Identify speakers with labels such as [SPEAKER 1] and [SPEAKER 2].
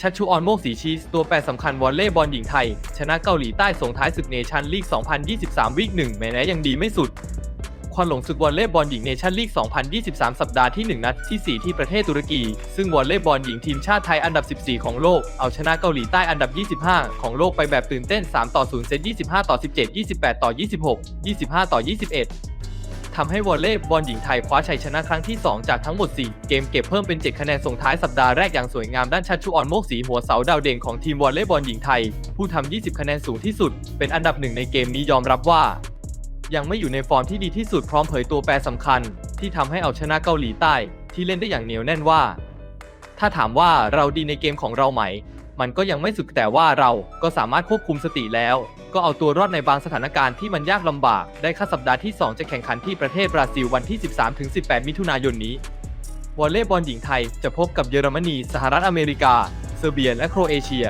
[SPEAKER 1] ชัชชูออนโมกสีชีสตัวแปรสำคัญวอลเลย์บอลหญิงไทย ชนะเกาหลีใต้ส่งท้ายศึกเนชั่นลีก 2023 วีคหนึ่งแม้ยังดีไม่สุด ควันหลงศึกวอลเลย์บอลหญิงเนชั่นลีก 2023 สัปดาห์ที่ 1 นัดที่ 4 ที่ประเทศตุรกี ซึ่งวอลเลย์บอลหญิงทีมชาติไทยอันดับ 14 ของโลก เอาชนะเกาหลีใต้อันดับ 25 ของโลกไปแบบตื่นเต้น 3 ต่อ 0 เซต 25 ต่อ 17 28 ต่อ 26 25 ต่อ 21 ทำให้วอลเลย์บอลหญิงไทยคว้าชัยชนะครั้งที่ 2 จากทั้งหมด 4 เกมเก็บเพิ่มเป็น 7 คะแนนส่งท้ายสัปดาห์แรกอย่างสวยงามด้านชัดชูอ่อนโมกสีหัวเสาดาวเด่นของทีมวอลเลย์บอลหญิงไทย ผู้ทำ 20 คะแนนสูงที่สุด เป็นอันดับหนึ่งในเกมนี้ยอมรับว่า ยังไม่อยู่ในฟอร์มที่ดีที่สุดพร้อมเผยตัวแปรสำคัญ ที่ทำให้เอาชนะเกาหลีใต้ ที่เล่นได้อย่างเหนียวแน่นว่า ถ้าถามว่าเราดีในเกมของเราไหม มันก็ยังไม่สุดแต่ว่าเราก็สามารถควบคุมสติแล้ว ก็เอาตัวรอดในบางสถานการณ์ที่มันยากลำบาก ได้ค่าสัปดาห์ที่ 2 จะแข่งขันที่ประเทศบราซิลวันที่ 13-18 มิถุนายนนี้วอลเลย์บอลหญิงไทยจะพบกับเยอรมนี สหรัฐอเมริกา เซอร์เบีย และโครเอเชีย